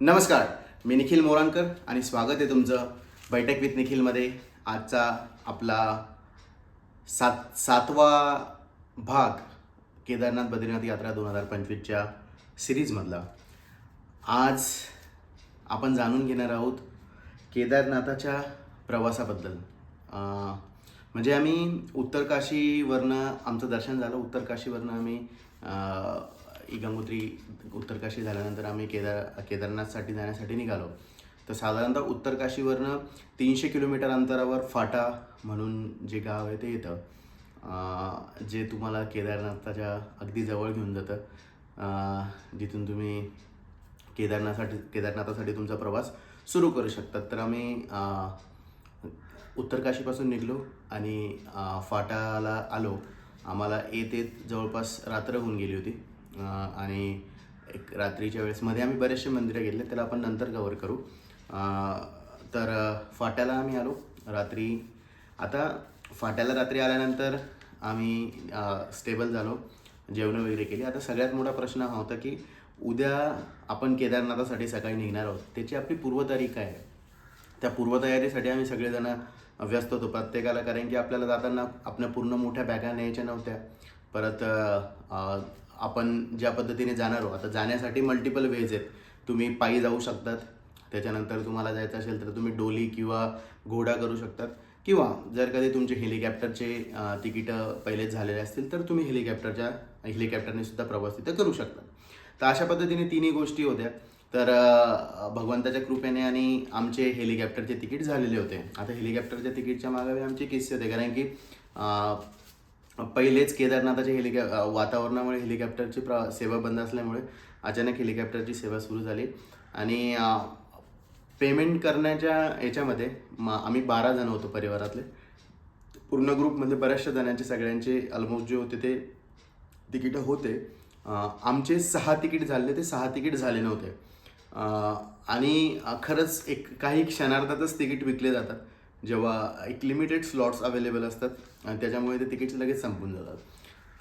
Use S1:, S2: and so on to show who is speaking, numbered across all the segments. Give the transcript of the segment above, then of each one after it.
S1: नमस्कार मी निखिल मोरांकर आणि स्वागत आहे तुमचं बैठक विथ निखिलमध्ये. आजचा आपला सात सातवा भाग केदारनाथ बद्रीनाथ यात्रा दोन हजार पंचवीसच्या सिरीजमधला. आज आपण जाणून घेणार आहोत केदारनाथाच्या प्रवासाबद्दल. म्हणजे आम्ही उत्तरकाशीवरनं आमचं दर्शन झालं उत्तरकाशीवरनं आम्ही ही गंगोत्री झाल्यानंतर आम्ही केदार केदारनाथसाठी जाण्यासाठी निघालो. तर साधारणतः उत्तरकाशीवरनं तीनशे किलोमीटर अंतरावर फाटा म्हणून जे गाव आहे ते येतं. जे तुम्हाला केदारनाथाच्या अगदी जवळ घेऊन जातं. जिथून तुम्ही केदारनाथसाठी केदारनाथासाठी तुमचा प्रवास सुरू करू शकतात तर आम्ही उत्तरकाशीपासून निघलो आणि फाटाला आलो. आम्हाला येत येत जवळपास रात्र होऊन गेली होती. आणि एक रात्रीच्या वेळेसमध्ये आम्ही बरेचसे मंदिरं गेले त्याला आपण नंतर कवर करू. तर फाट्याला आम्ही आलो रात्री. आता फाट्याला रात्री आल्यानंतर आम्ही स्टेबल झालो जेवणं वगैरे केली. आता सगळ्यात मोठा प्रश्न हा होता की उद्या आपण केदारनाथासाठी सकाळी निघणार आहोत. त्याची आपली पूर्वतारीख काय आहे. त्या पूर्वतयारीसाठी आम्ही सगळेजण व्यस्त होतो प्रत्येकाला कारण की आपल्याला जाताना आपल्या पूर्ण मोठ्या बॅगा न्यायच्या नव्हत्या. परत आपण ज्या पद्धतीने जाणार आहोत आता जाण्यासाठी मल्टिपल वेज आहेत. तुम्ही पायी जाऊ शकतात त्याच्यानंतर तुम्हाला जायचं असेल तर तुम्ही डोली किंवा घोडा करू शकतात. किंवा जर कधी तुमचे हेलिकॉप्टरचे तिकीटं पहिलेच झालेले असतील तर तुम्ही हेलिकॉप्टरच्या हेलिकॉप्टरने सुद्धा प्रवास तिथं करू शकता. तर अशा पद्धतीने तिन्ही गोष्टी होत्या. तर भगवंताच्या कृपेने आणि आमचे हेलिकॉप्टरचे तिकीट झालेले होते. आता हेलिकॉप्टरच्या तिकीटच्या मागावे आमचे किस्से होते. कारण की पहिलेच केदारनाथाच्या हेलिकॅप वातावरणामुळे हेलिकॉप्टरची प्र सेवा बंद असल्यामुळे अचानक हेलिकॉप्टरची सेवा सुरू झाली. आणि पेमेंट करण्याच्या याच्यामध्ये म आम्ही बारा जण होतो परिवारातले. पूर्ण ग्रुपमध्ये म्हणजे बऱ्याचशा जणांचे सगळ्यांचे ऑलमोस्ट जे होते ते तिकीटं होते. आमचे सहा तिकीट झाले ते सहा तिकीट झाले नव्हते. आणि खरंच एक काही क्षणार्धातच तिकीट विकले जातात. जेव्हा एक लिमिटेड स्लॉट्स अवेलेबल असतात आणि त्याच्यामुळे ते तिकीट्स लगेच संपून जातात.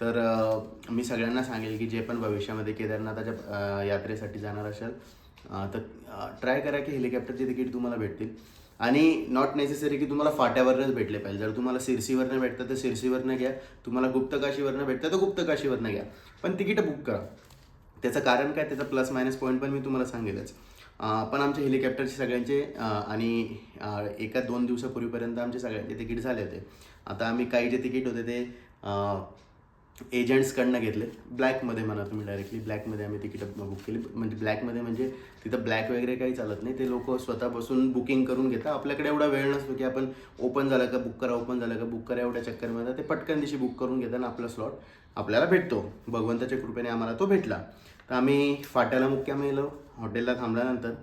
S1: तर मी सगळ्यांना सांगेल की जे पण भविष्यामध्ये केदारनाथाच्या यात्रेसाठी जाणार असाल तर ट्राय करा की हेलिकॉप्टरचे तिकीट तुम्हाला भेटतील. आणि नॉट नेसेसरी की तुम्हाला फाट्यावरनंच भेटले पाहिजे. जर तुम्हाला सिरसीवरनं भेटतं तर सिरसीवरनं घ्या. तुम्हाला गुप्तकाशीवरनं भेटतं तर गुप्तकाशीवरनं घ्या. पण तिकीटं बुक करा. त्याचं कारण काय? त्याचा प्लस मायनस पॉईंट पण मी तुम्हाला सांगेलच. पण आमचे हेलिकॉप्टरचे सगळ्यांचे आणि एका दोन दिवसापूर्वीपर्यंत आमचे सगळ्यांचे तिकीट झाले होते. आता आम्ही काही जे तिकीट होते ते एजंट्सकडनं घेतले. ब्लॅकमध्ये म्हणा तुम्ही डायरेक्टली ब्लॅकमध्ये आम्ही तिकीटं बुक केली. म्हणजे ब्लॅकमध्ये म्हणजे तिथं ब्लॅक वगैरे काही चालत नाही. ते लोक स्वतः बसून बुकिंग करून घेतात. आपल्याकडे एवढा वेळ नसतो की आपण ओपन झालं का बुक करा ओपन झालं का बुक करा एवढ्या चक्करमध्ये ते पटकन दिवशी बुक करून घेतात आपला स्लॉट आपल्याला भेटतो. भगवंताच्या कृपेने आम्हाला तो भेटला. तर आम्ही फाट्याला मुक्काम मेलो हॉटेलला थांबल्यानंतर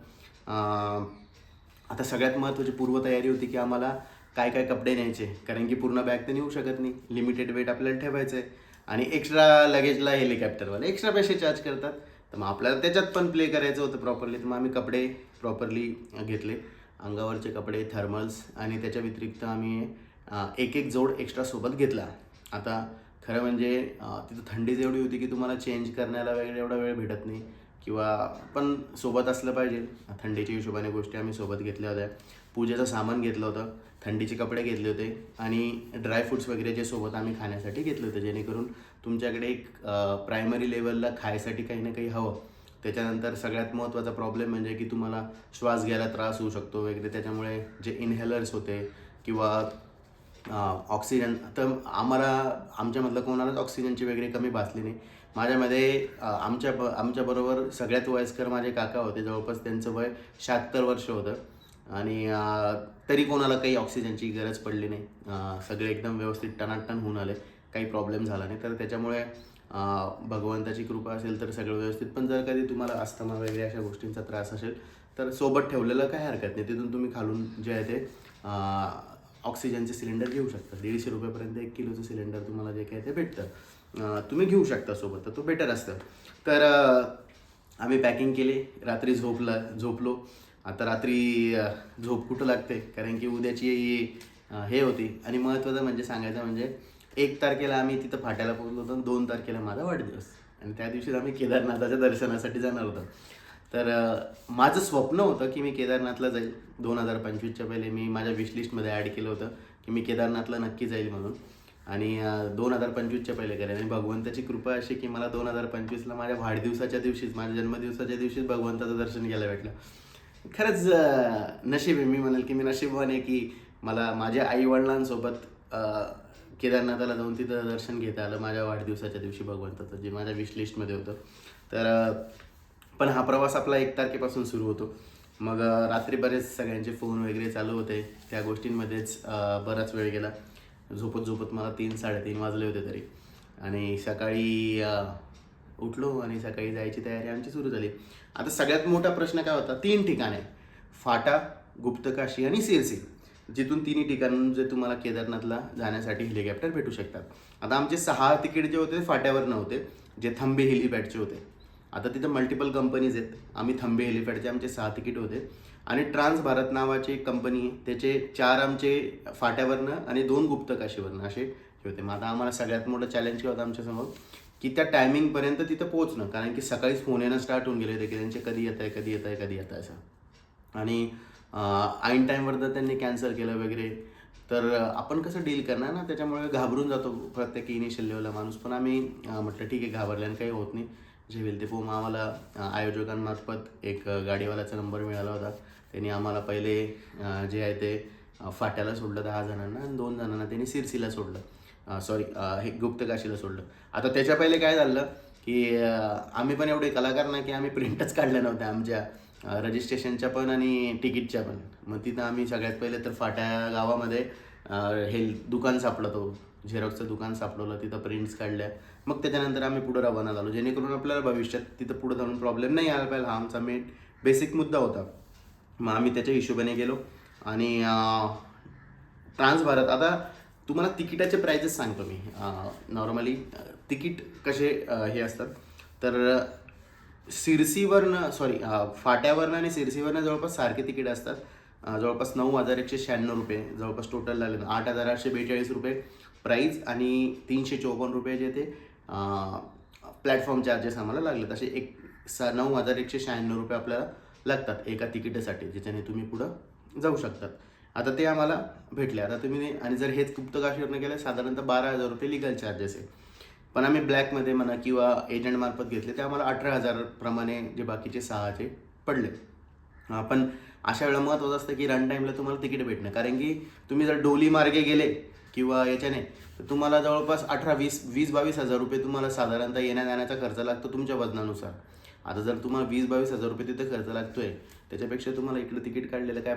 S1: आता सगळ्यात महत्त्वाची पूर्वतयारी होती की आम्हाला काय काय कपडे न्यायचे कारण की पूर्ण बॅग तर नेऊ शकत नाही. लिमिटेड वेट आपल्याला ठेवायचं आहे. आणि एक्स्ट्रा लगेजला हेलिकॉप्टरवाले एक्स्ट्रा पैसे चार्ज करतात. तर मग आपल्याला त्याच्यात पण प्ले करायचं होतं प्रॉपरली तर मग आम्ही कपडे प्रॉपरली घेतले. अंगावरचे कपडे थर्मल्स आणि त्याच्या व्यतिरिक्त आम्ही एक एक जोड एक्स्ट्रा सोबत घेतला. आता खरं म्हणजे तिथं थंडीच एवढी होती की तुम्हाला चेंज करण्याला वगैरे एवढा वेळ भेटत नाही. किंवा पण सोबत असलं पाहिजे. थंडीच्या हिशोबाने गोष्टी आम्ही सोबत घेतल्या होत्या. पूजेचं सामान घेतलं होतं. थंडीचे कपडे घेतले होते. आणि ड्रायफ्रुट्स वगैरे जे सोबत आम्ही खाण्यासाठी घेतले होते. जेणेकरून तुमच्याकडे एक प्रायमरी लेवलला खायसाठी काही ना काही हवं. त्याच्यानंतर सगळ्यात महत्त्वाचा प्रॉब्लेम म्हणजे की तुम्हाला श्वास घ्यायला त्रास होऊ शकतो वगैरे. त्याच्यामुळे जे इनहेलर्स होते किंवा ऑक्सिजन तर आम्हाला आमच्यामधलं कोणालाच ऑक्सिजनची वगैरे कमी भासली नाही. माझ्यामध्ये आमच्या ब आमच्याबरोबर सगळ्यात वयस्कर माझे काका होते. जवळपास त्यांचं वय शहात्तर वर्ष होतं. आणि तरी कोणाला काही ऑक्सिजनची गरज पडली नाही. सगळे एकदम व्यवस्थित टनाटन होऊन आले. काही प्रॉब्लेम झाला नाही. तर त्याच्यामुळे भगवंताची कृपा असेल तर सगळं व्यवस्थित. पण जर कधी तुम्हाला अस्थमा वगैरे अशा गोष्टींचा त्रास असेल तर सोबत ठेवलेलं काही हरकत नाही. तिथून तुम्ही खालून जे आहे ते ऑक्सिजनचे सिलेंडर घेऊ शकता. दीडशे रुपयापर्यंत एक किलोचं सिलेंडर तुम्हाला जे काय ते भेटतं. तुम्ही घेऊ शकता सोबत तर तो बेटर असतं. तर आम्ही पॅकिंग केली रात्री झोपला झोपलो. आता रात्री झोप कुठं लागते? कारण की उद्याची हे होती. आणि महत्त्वाचं म्हणजे सांगायचं म्हणजे एक तारखेला आम्ही तिथं फाट्याला पोहोचलो होतो आणि दोन तारखेला माझा वाढदिवस. आणि त्या दिवशी आम्ही केदारनाथाच्या दर्शनासाठी जाणार होतो. तर माझं स्वप्न होतं की मी केदारनाथला जाईल. दोन हजार पंचवीसच्या पहिले मी माझ्या विशलिस्टमध्ये ॲड केलं होतं की मी केदारनाथला नक्की जाईल म्हणून. आणि दोन हजार पंचवीसच्या पहिले केले. आणि भगवंताची कृपा अशी की मला दोन हजार पंचवीसला माझ्या वाढदिवसाच्या दिवशीच माझ्या जन्मदिवसाच्या दिवशीच भगवंताचं दर्शन घ्यायला भेटलं. खरंच नशीब आहे मी म्हणाल की मी नशीबवान आहे की मला माझ्या आईवडिलांसोबत केदारनाथाला जाऊन तिथं दर्शन घेता आलं माझ्या वाढदिवसाच्या दिवशी भगवंताचं जे माझ्या विश लिस्टमध्ये होतं. तर पण हा प्रवास आपला एक तारखेपासून सुरू होतो. मग रात्री बरेच सगळ्यांचे फोन वगैरे चालू होते. त्या गोष्टींमध्येच बराच वेळ गेला. झोपत झोपत मला तीन साडेतीन वाजले होते तरी. आणि सकाळी उठलो आणि सकाळी जायची तयारी आमची सुरू झाली. आता सगळ्यात मोठा प्रश्न काय होता? तीन ठिकाणे. फाटा गुप्तकाशी आणि सिरसी जिथून तिन्ही ठिकाणून जे तुम्हाला केदारनाथला जाण्यासाठी हेलिकॉप्टर भेटू शकतात. आता आमचे सहा तिकीट जे होते ते फाट्यावर नव्हते. जे थंबे हेलिपॅडचे होते. आता तिथं मल्टिपल कंपनीज आहेत. आम्ही थंबे हेलिपॅडचे आमचे सहा तिकीट होते. आणि ट्रान्स भारत नावाची एक कंपनी आहे. त्याचे चार आमचे फाट्यावरनं आणि दोन गुप्तकाशीवरनं असे हे होते. मग आता आम्हाला सगळ्यात मोठं चॅलेंज होतं आमच्यासमोर की त्या टायमिंगपर्यंत तिथं पोहोचणं. कारण की सकाळीच फोन येणं स्टार्ट होऊन गेले होते की त्यांचे कधी येत आहे कधी येत आहे कधी येत आहे असं. आणि ऐन टाईमवर जर त्यांनी कॅन्सल केलं वगैरे. तर आपण कसं डील करणार ना? त्याच्यामुळे घाबरून जातो प्रत्येक इनिशियल लेवलला माणूस. पण आम्ही म्हटलं ठीक आहे घाबरल्यानं काही होत नाही. जे होईल ते आम्हाला आयोजकांमार्फत एक गाडीवाल्याचा नंबर मिळाला होता. त्यांनी आम्हाला पहिले जे आहे ते फाट्याला सोडलं दहा जणांना आणि दोन जणांना त्यांनी सिरसीला सोडलं. सॉरी हे गुप्तकाशीला सोडलं. आता त्याच्या पहिले काय झालं की आम्ही पण एवढे कलाकार नाही की आम्ही प्रिंटच काढल्या नव्हत्या आमच्या रजिस्ट्रेशनच्या पण आणि तिकीटच्या पण. मग तिथं आम्ही सगळ्यात पहिले तर फाट्या गावामध्ये हे दुकान सापडलं तो झेरॉक्सचं दुकान सापडवलं तिथं प्रिंट्स काढल्या. मग त्याच्यानंतर आम्ही पुढं रवाना झालो. जेणेकरून आपल्याला भविष्यात तिथं पुढं जाऊन प्रॉब्लेम नाही आला पाहिजे. हा आमचा मेन बेसिक मुद्दा होता. मग आम्ही त्याच्या हिशोबाने गेलो. आणि ट्रान्स भारत आता तुम्हाला तिकिटाचे प्राइजेस सांगतो मी. नॉर्मली तिकीट कसे हे असतात. तर सिरसीवरनं सॉरी फाट्यावरनं आणि सिरसीवरनं जवळपास सारखे तिकीट असतात. जवळपास नऊ हजार एकशे शहाण्णव रुपये. जवळपास टोटल लागले आठ हजार आठशे बेचाळीस रुपये. प्राईज आणि तीनशे चोपन्न रुपये जे ते प्लॅटफॉर्म चार्जेस आम्हाला लागले तसे एक सा नऊ हजार एकशे शहाण्णव रुपये आपल्याला लागतात एका तिकिटासाठी ज्याच्याने तुम्ही पुढं जाऊ शकतात. आता ते आम्हाला भेटले. आता तुम्ही आणि जर हेच गुप्तकाशीवरनं केलं साधारणतः बारा हजार रुपये लिगल चार्जेस आहे. पण आम्ही ब्लॅकमध्ये म्हणा किंवा एजंटमार्फत घेतले ते आम्हाला अठरा हजारप्रमाणे जे बाकीचे सहाचे पडले. पण अशा वेळा महत्त्वाचं असतं की रन टाईमला तुम्हाला तिकीट भेटणं. कारण की तुम्ही जर डोली मार्गे गेले किंवा याच्याने तर तुम्हाला जवळपास अठरा वीस वीस बावीस हजार रुपये तुम्हाला साधारणतः येण्या जाण्याचा खर्च लागतो तुमच्या वजनानुसार. आता जर तुम्हाला वीस बावीस हजार रुपये तिथे खर्च लागतोय त्याच्यापेक्षा तुम्हाला इकडं तिकीट काढलेलं काय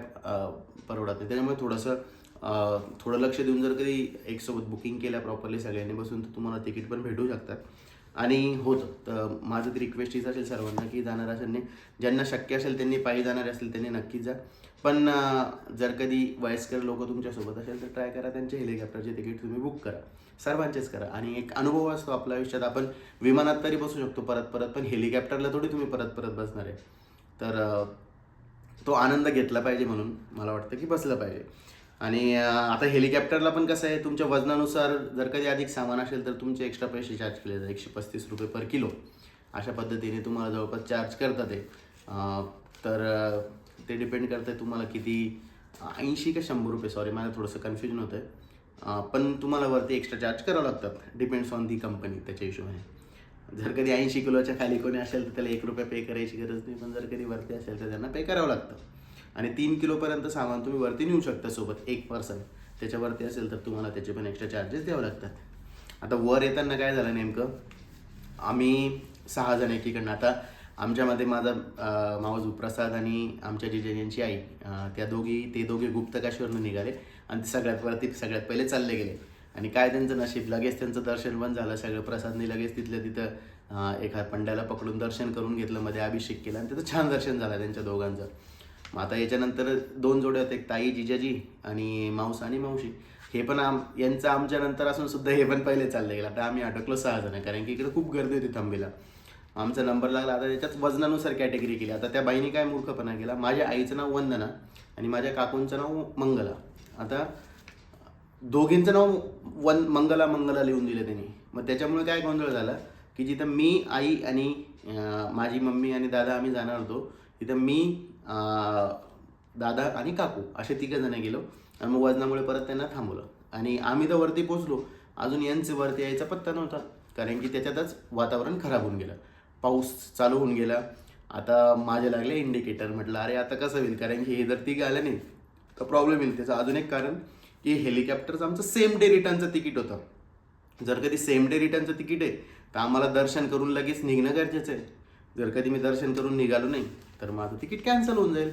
S1: परवडत नाही. त्याच्यामुळे थोडंसं थोडं लक्ष देऊन जर कधी एकसोबत बुकिंग केल्या प्रॉपरली सगळ्यांनी बसून तर तुम्हाला तिकीट पण भेटू शकतात. आणि होतं तर माझं तरी रिक्वेस्ट हीच असेल सर्वांना की जाणार असेल ज्यांना शक्य असेल त्यांनी पायी जाणारे असेल त्यांनी नक्कीच जा. पण जर कधी वयस्कर लोक तुमच्यासोबत असेल तर ट्राय करा त्यांचे हेलिकॉप्टरचे तिकीट तुम्ही बुक करा. सर्वांचेच करा. आणि एक अनुभव असतो आपल्या आयुष्यात. आपण विमानात तरी बसू शकतो परत परत पण हेलिकॉप्टरला थोडी तुम्ही परत परत बसणार आहे. तर तो आनंद घेतला पाहिजे म्हणून मला वाटतं की बसलं पाहिजे. आणि आता हेलिकॉप्टरला पण कसं आहे तुमच्या वजनानुसार जर कधी अधिक सामान असेल तर तुमचे एक्स्ट्रा पैसे चार्ज केले जातात. एकशे पस्तीस रुपये पर किलो अशा पद्धतीने तुम्हाला जवळपास चार्ज करतात ते. तर ते डिपेंड करतं आहे तुम्हाला किती ऐंशी का शंभर रुपये. सॉरी मला थोडंसं कन्फ्युजन होतं आहे पण तुम्हाला वरती एक्स्ट्रा चार्ज करावं लागतात. डिपेंड्स ऑन दी कंपनी त्याच्या हिशोबाने. जर कधी ऐंशी किलोच्या खाली कोणी असेल तर त्याला एक रुपये पे करायची गरज नाही. पण जर कधी वरती असेल तर त्यांना पे करावं लागतं. आणि तीन किलोपर्यंत सामान तुम्ही वरती नेऊ शकता सोबत एक पर्सन त्याच्यावरती असेल तर तुम्हाला त्याचे पण एक्स्ट्रा चार्जेस द्यावे लागतात. आता वर येताना काय झालं नेमकं? आम्ही सहा जण एकीकडनं. आता आमच्यामध्ये माझा अं, मावस प्रसाद आणि आमच्या जिजाजींची आई त्या दोघी ते दोघे गुप्तकाशीवरनं निघाले आणि ते सगळ्यात वरती सगळ्यात पहिले चालले गेले. आणि काय त्यांचं नशीब लगेच त्यांचं दर्शन पण झालं. सगळं प्रसादने लगेच तिथल्या तिथं एका पंड्याला पकडून दर्शन करून घेतलं मध्ये अभिषेक केला आणि त्याचं छान दर्शन झालं त्यांच्या दोघांचं. मग आता याच्यानंतर दोन जोडे होते एक ताई जिजाजी आणि मावस आणि मावशी. हे पण आम यांचं आमच्यानंतर असून सुद्धा हे पण पहिले चालले गेलं. आता आम्ही अटकलो सहा जण कारण की इकडे खूप गर्दी होती थांबेला. आमचा नंबर लागला आता त्याच्यात वजनानुसार कॅटेगरी केली. आता त्या बाईने काय मूर्खपणा केला? माझ्या आईचं नाव वंदना आणि माझ्या काकूंचं नाव मंगला. आता दोघींचं नाव वन मंगला मंगला लिहून दिलं त्यांनी. मग त्याच्यामुळे काय गोंधळ झाला? की जिथं मी आई आणि माझी मम्मी आणि दादा आम्ही जाणार होतो तिथं मी दादा आणि काकू असे तिघं जण गेलो आणि मग वजनामुळे परत त्यांना थांबवलं. आणि आम्ही तर वरती पोचलो अजून यांचं वरती यायचा पत्ता नव्हता. कारण की त्याच्यातच वातावरण खराब होऊन गेलं. पाऊस चालू होऊन गेला. आता माझे लागले इंडिकेटर म्हटलं अरे आता कसं होईल? कारण की हे जर तिघं आलं नाही तर प्रॉब्लेम येईल. त्याचं अजून एक कारण की हेलिकॉप्टरचं आमचं सेम डे रिटर्नचं तिकीट होतं. जर कधी सेम डे रिटर्नचं तिकीट आहे तर आम्हाला दर्शन करून लगेच निघणं गरजेचं आहे. जर कधी मी दर्शन करून निघालो नाही तर माझं तिकीट कॅन्सल होऊन जाईल.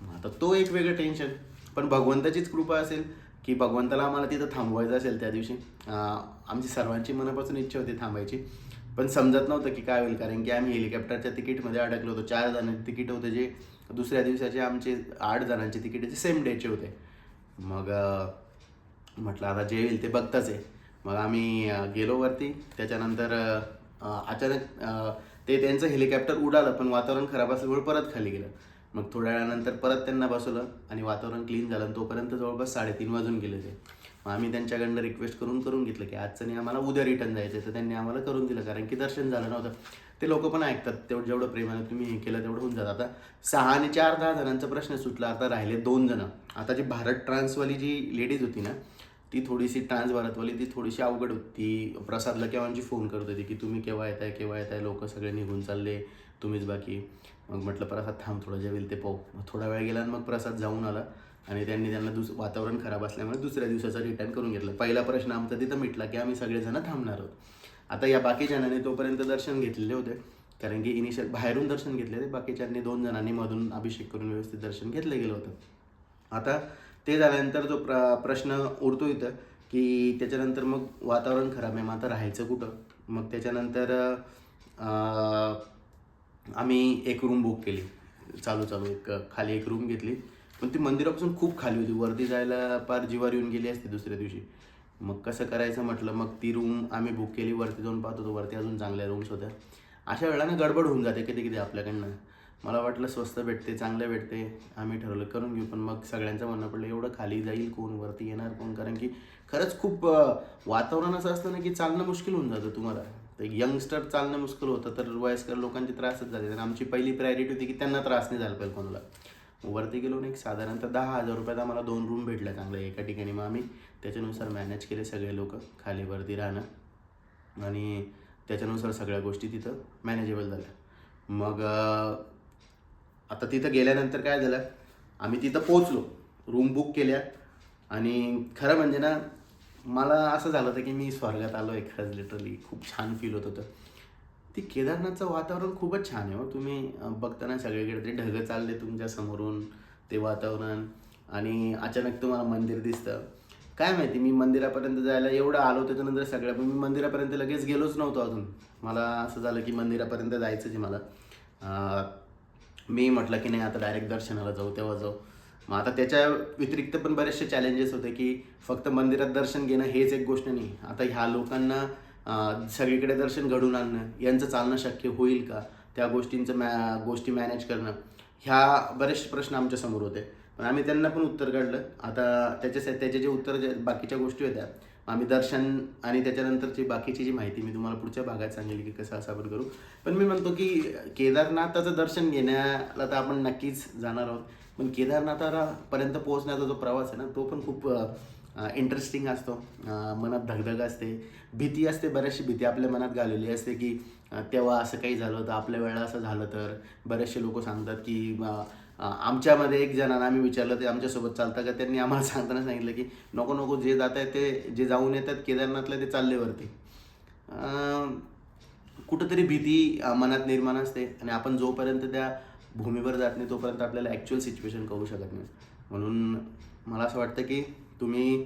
S1: मग आता तो एक वेगळं टेन्शन पण भगवंताचीच कृपा असेल की भगवंताला आम्हाला तिथं थांबवायचं असेल त्या दिवशी. आमची सर्वांची मनापासून इच्छा होती थांबायची. पण समजत नव्हतं की काय होईल कारण की आम्ही हेलिकॉप्टरच्या तिकीटमध्ये अडकलो होतो. चार जणांचे तिकीट होते जे दुसऱ्या दिवसाचे आमचे आठ जणांचे तिकीट जे सेम डेचे होते. मग म्हटलं आता जे येईल ते बघताच आहे. मग आम्ही गेलो वरती. त्याच्यानंतर अचानक ते त्यांचं हेलिकॉप्टर उडालं पण वातावरण खराब असल्यामुळे परत खाली गेलं. मग थोड्या वेळानंतर परत त्यांना बसवलं आणि वातावरण क्लीन झालं तोपर्यंत जवळपास साडेतीन वाजून गेले ते मग आम्ही त्यांच्याकडनं रिक्वेस्ट करून करून घेतलं की आजचं नाही आम्हाला उद्या रिटर्न जायचं तर त्यांनी आम्हाला करून दिलं कारण की दर्शन झालं नव्हतं. ते लोक पण ऐकतात तेवढं जेवढं प्रेमाने तुम्ही हे केलं तेवढं होऊन जातं. आता सहा आणि चार दहा जणांचा प्रश्न सुटला आता राहिले दोन जण. आता जी भारत ट्रान्सवाली जी लेडीज होती ना ती थोडीशी ट्रान्स भारतवाली ती थोडीशी अवघड होती. प्रसादला केव्हाची फोन करत होती की तुम्ही केव्हा येताय केव्हा येताय? लोक सगळे निघून चालले तुम्हीच बाकी. मग म्हटलं प्रसाद थांब थोडं जे होईल ते पाहू. मग थोडा वेळ गेला आणि मग प्रसाद जाऊन आला. आणि त्यांनी त्यांना दुस वातावरण खराब असल्यामुळे दुसऱ्या दिवसाचा रिटर्न करून घेतलं. पहिला प्रश्न आमचा तिथं मिटला की आम्ही सगळेजण थांबणार आहोत. आता या बाकीजणांनी तोपर्यंत दर्शन घेतलेले होते. कारण की इनिशियल बाहेरून दर्शन घेतले ते बाकीच्यांनी दोन जणांनी मधून अभिषेक करून व्यवस्थित दर्शन घेतलं गेलं होतं. आता ते झाल्यानंतर जो प्र प्रश्न उरतो इथं की त्याच्यानंतर मग वातावरण खराब आहे मग आता राहायचं कुठं? मग त्याच्यानंतर आम्ही एक रूम बुक केली. चालू चालू एक खाली एक रूम घेतली. पण ती मंदिरापासून खूप खाली होती. वरती जायला पार जीवार येऊन गेली असते दुसऱ्या दिवशी. मग कसं करायचं म्हटलं मग ती रूम आम्ही बुक केली. वरती जाऊन पाहत होतो. वरती अजून चांगल्या रूम्स होत्या. अशा वेळानं गडबड होऊन जाते कधी कधी आपल्याकडनं. मला वाटलं स्वस्त भेटते चांगलं भेटते. आम्ही ठरवलं करून घेऊ. पण मग सगळ्यांचं म्हणणं पडलं एवढं खाली जाईल कोण? वरती येणार कोण? कारण की खरंच खूप वातावरण असं असतं ना की चालणं मुश्किल होऊन जातं तुम्हाला. तर एक यंगस्टर चालणं मुश्किल होतं तर वयस्कर लोकांचे त्रासच झाले. तर आमची पहिली प्रायोरिटी होती की त्यांना त्रास नाही झाला पाहिजे कोणाला. वरती गेलो ना एक साधारणतः दहा हजार रुपयात आम्हाला दोन रूम भेटल्या चांगल्या एका ठिकाणी. मग आम्ही त्याच्यानुसार मॅनेज केले सगळे लोक खाली वरती राहणं आणि त्याच्यानुसार सगळ्या गोष्टी तिथं मॅनेजेबल झाल्या. मग आता तिथं गेल्यानंतर काय झालं? आम्ही तिथं पोचलो रूम बुक केल्या आणि खरं म्हणजे ना मला असं झालं होतं की मी स्वर्गात आलो आहे खरंच लिटरली खूप छान फील होत होतं. ते केदारनाथचं वातावरण खूपच छान आहे हो. तुम्ही बघताना सगळीकडे ते ढगं चालले तुमच्या समोरून ते वातावरण आणि अचानक तुम्हाला मंदिर दिसतं. काय माहिती मी मंदिरापर्यंत जायला एवढं आलो त्याच्यानंतर सगळ्या पण मी मंदिरापर्यंत लगेच गेलोच नव्हतो अजून. मला असं झालं की मंदिरापर्यंत जायचं आहे मला. मी म्हटलं की नाही आता डायरेक्ट दर्शनाला जाऊ तेव्हा जाऊ. मग आता त्याच्या व्यतिरिक्त पण बरेचसे चॅलेंजेस होते की फक्त मंदिरात दर्शन घेणं हेच एक गोष्ट नाही. आता ह्या लोकांना सगळीकडे दर्शन घडून आणणं यांचं चालणं शक्य होईल का? त्या गोष्टींचं मॅ गोष्टी मॅनेज करणं ह्या बरेचसे प्रश्न आमच्यासमोर होते. पण आम्ही त्यांना पण उत्तर काढलं. आता त्याच्या त्याचे जे उत्तर जे बाकीच्या गोष्टी होत्या आम्ही दर्शन आणि त्याच्यानंतरची बाकीची जी माहिती मी तुम्हाला पुढच्या भागात सांगेल की कसं असं आपण करू. पण मी म्हणतो की केदारनाथाचं दर्शन घेण्याला तर आपण नक्कीच जाणार आहोत. पण केदारनाथाला पर्यंत पोहोचण्याचा जो प्रवास आहे ना तो पण खूप इंटरेस्टिंग असतो. मनात धगधग असते. भीती असते बऱ्याचशी भीती आपल्या मनात घालेली असते की तेव्हा असं काही झालं तर आपल्या वेळा असं झालं तर. बरेचसे लोक सांगतात की आमच्यामध्ये एक जणांना आम्ही विचारलं ते आमच्यासोबत चालतं का? त्यांनी आम्हाला सांगताना सांगितलं की नको नको जे जात आहे ते जे जाऊन येतात केदारनाथला ते चालले वरती. कुठंतरी भीती मनात निर्माण असते आणि आपण जोपर्यंत त्या भूमीवर जात नाही तोपर्यंत आपल्याला ॲक्च्युअल सिच्युएशन कळू शकत नाही. म्हणून मला असं वाटतं की तुम्ही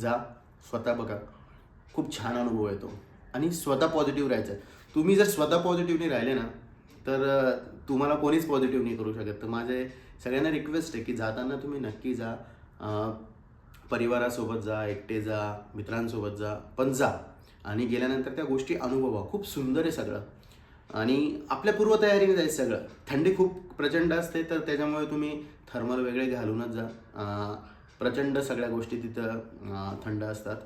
S1: जा स्वतः बघा. खूप छान अनुभव येतो आणि स्वतः पॉझिटिव्ह राहायचं तुम्ही जर स्वतः पॉझिटिव्हनी राहिले ना तर तुम्हाला कोणीच पॉझिटिव्ह नाही करू शकत. तर माझे सगळ्यांना रिक्वेस्ट आहे की जाताना तुम्ही नक्की जा. परिवारासोबत जा एकटे जा मित्रांसोबत जा पण जा. आणि गेल्यानंतर त्या गोष्टी अनुभवा. खूप सुंदर आहे सगळं. आणि आपल्या पूर्वतयारीने जायचं सगळं. थंडी खूप प्रचंड असते तर त्याच्यामुळे तुम्ही थर्मल वेगळे घालूनच जा. प्रचंड सगळ्या गोष्टी तिथं थंड असतात.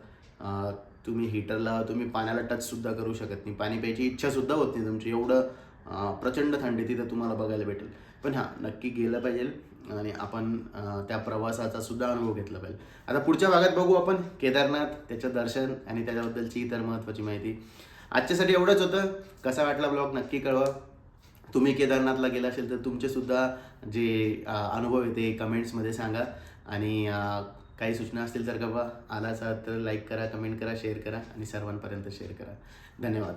S1: तुम्ही हीटरला तुम्ही पाण्याला टचसुद्धा करू शकत नाही. पाणी प्यायची इच्छासुद्धा होत नाही तुमची. एवढं प्रचंड थंडी तिथं तुम्हाला बघायला भेटेल. पण हां नक्की गेलं पाहिजे. आणि आपण त्या प्रवासाचा सुद्धा अनुभव घेतला पाहिजे. आता पुढच्या भागात बघू आपण. केदारनाथ त्याचं दर्शन आणि त्याच्याबद्दलची इतर महत्त्वाची माहिती. आजच्यासाठी एवढंच होतं. कसा वाटला ब्लॉग नक्की कळवा. तुम्ही केदारनाथला गेला असेल तर तुमचेसुद्धा जे अनुभव आहे ते कमेंट्समध्ये सांगा. आणि काही सूचना असतील तर का बा आलाच आहात तर लाईक करा कमेंट करा शेअर करा आणि सर्वांपर्यंत शेअर करा. धन्यवाद.